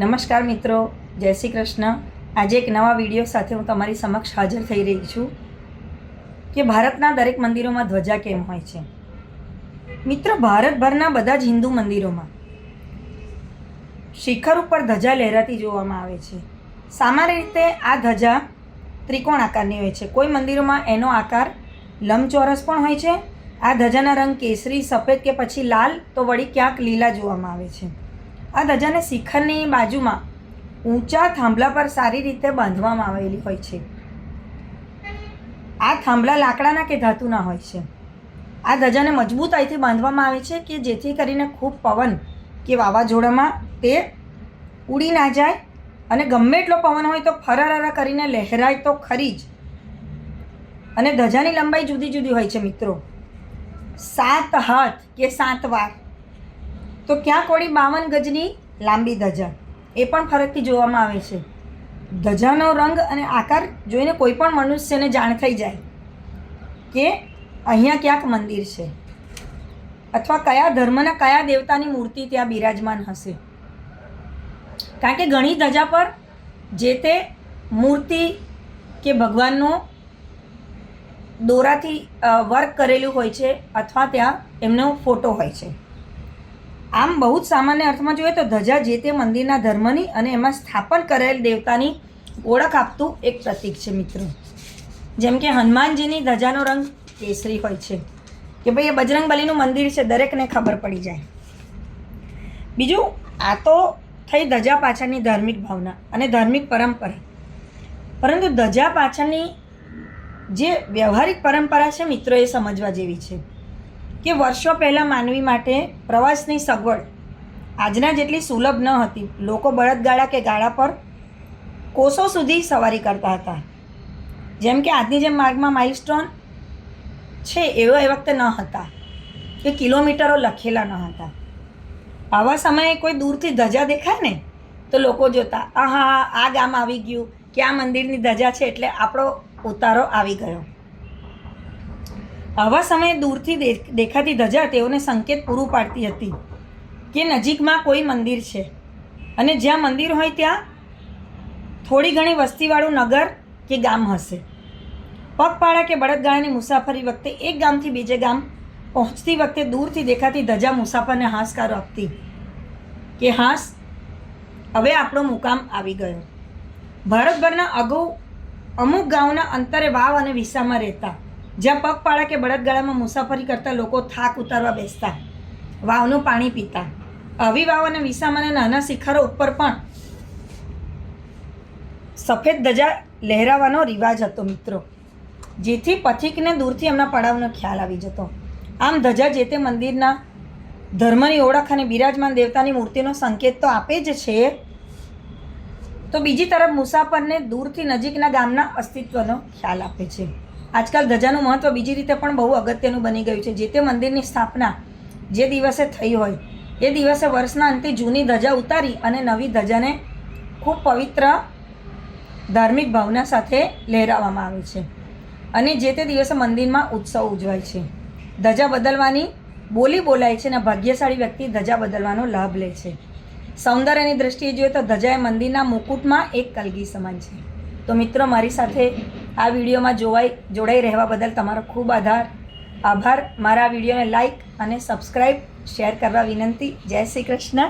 નમસ્કાર મિત્રો, જય શ્રી કૃષ્ણ. આજે એક નવા વીડિયો સાથે હું તમારી સમક્ષ હાજર થઈ રહી છું કે ભારતના દરેક મંદિરોમાં ધ્વજા કેમ હોય છે. મિત્રો, ભારતભરના બધા જ હિન્દુ મંદિરોમાં શિખર ઉપર ધજા લહેરાતી જોવામાં આવે છે. સામાન્ય રીતે આ ધજા ત્રિકોણ આકારની હોય છે. કોઈ મંદિરોમાં એનો આકાર લંબચોરસ પણ હોય છે. આ ધજાના રંગ કેસરી, સફેદ કે પછી લાલ, તો વળી ક્યાંક લીલા જોવામાં આવે છે. આ ધજાને શિખરની બાજુમાં ઊંચા થાંભલા પર સારી રીતે બાંધવામાં આવેલી હોય છે. આ થાંભલા લાકડાના કે ધાતુના હોય છે. આ ધજાને મજબૂતાઈથી બાંધવામાં આવે છે કે જેથી કરીને ખૂબ પવન કે વાવાઝોડામાં તે ઉડી ના જાય અને ગમે એટલો પવન હોય તો ફરારા કરીને લહેરાય તો ખરી જ. અને ધજાની લંબાઈ જુદી જુદી હોય છે મિત્રો. સાત હાથ કે સાત વાર. તો ક્યાંક વળી બાવન ગજની લાંબી ધજા? એ પણ ફરકથી જોવામાં આવે છે. ધજાનો રંગ અને આકાર જોઈને કોઈ પણ મનુષ્યને જાણ થઈ જાય કે અહીંયા ક્યાંક મંદિર છે. અથવા કયા ધર્મના કયા દેવતાની મૂર્તિ ત્યાં બિરાજમાન હશે? કારણ કે ઘણી ધજા પર જે તે મૂર્તિ કે ભગવાનનો દોરાથી વર્ક કરેલું હોય છે અથવા ત્યાં એમનો ફોટો હોય છે. આમ બહુ જ સામાન્ય અર્થમાં જોઈએ તો ધજા જે તે મંદિરના ધર્મની અને એમાં સ્થાપન કરેલ દેવતાની ઓળખ આપતું એક પ્રતીક છે, મિત્રો. જેમ કે હનુમાનજીની ધજાનો રંગ કેસરી હોય છે. કે ભાઈ, એ બજરંગ બલીનું મંદિર છે, દરેકને ખબર પડી જાય. બીજું, આ તો થઈ ધજા પાછળની ધાર્મિક ભાવના અને ધાર્મિક પરંપરા. પરંતુ ધજા પાછળની જે વ્યવહારિક પરંપરા છે, મિત્રો, એ સમજવા જેવી છે. કે વર્ષો પહેલાં માનવી માટે પ્રવાસની સગવડ આજના જેટલી સુલભ ન હતી. લોકો બળદગાડા કે ગાડા પર કોસો સુધી સવારી કરતા હતા. જેમ કે આજની જેમ માર્ગમાં માઇલસ્ટોન છે એવા એ વખતે ન હતા કે કિલોમીટરો લખેલા ન હતા. આવા સમયે કોઈ દૂરથી ધજા દેખાય ને તો લોકો જોતા, આહા, આ ગામ આવી ગયું. કે આ મંદિરની ધજા છે એટલે આપણો ઉતારો આવી ગયો. આવા સમયે દૂરથી દેખાતી ધજા તેઓને સંકેત પૂરું પાડતી હતી કે નજીકમાં કોઈ મંદિર છે. અને જ્યાં મંદિર હોય ત્યાં થોડી ઘણી વસ્તીવાળું નગર કે ગામ હશે. પગપાળા કે બળદગાડાની મુસાફરી વખતે એક ગામથી બીજે ગામ પહોંચતી વખતે દૂરથી દેખાતી ધજા મુસાફરને હાશકાર આપતી કે હાશ હવે આપણો મુકામ આવી ગયો. ભારતભરના અગાઉ અમુક ગામના અંતરે વાવ અને વિસામાં રહેતા જ્યાં પગપાળા કે બળદગાડામાં મુસાફરી કરતા લોકો થાક ઉતારવા બેસતા, વાવનું પાણી પીતા. આવી વાવ અને વિસામાના નાના શિખરો ઉપર પણ સફેદ ધજા લહેરાવાનો રિવાજ હતો મિત્રો. જેથી પથિકને દૂરથી એમના પડાવનો ખ્યાલ આવી જતો. આમ ધજા જે તે મંદિરના ધર્મની ઓળખ અને બિરાજમાન દેવતાની મૂર્તિનો સંકેત તો આપે જ છે. તો બીજી તરફ મુસાફરને દૂરથી નજીકના ગામના અસ્તિત્વનો ખ્યાલ આપે છે. આજકાલ ધજાનું મહત્ત્વ બીજી રીતે પણ બહુ અગત્યનું બની ગયું છે. જે તે મંદિરની સ્થાપના જે દિવસે થઈ હોય, એ દિવસે વર્ષના અંતે જૂની ધજા ઉતારી અને નવી ધજાને ખૂબ પવિત્ર ધાર્મિક ભાવના સાથે લહેરાવવામાં આવે છે અને જે તે દિવસે મંદિરમાં ઉત્સવ ઉજવાય છે. ધજા બદલવાની બોલી બોલાય છે અને ભાગ્યશાળી વ્યક્તિ ધજા બદલવાનો લાભ લે છે. સૌંદર્યની દ્રષ્ટિએ જોઈએ તો ધજા એ મંદિરના મુકુટમાં એક કલગી સમાન છે. તો મિત્રો, મારી સાથે આ વિડીયોમાં જોવાઈ જોડાઈ રહેવા બદલ તમારો ખૂબ આધાર. આભાર. મારા વિડીયોને લાઈક અને સબસ્ક્રાઈબ શેર કરવા વિનંતી. જય શ્રી કૃષ્ણ.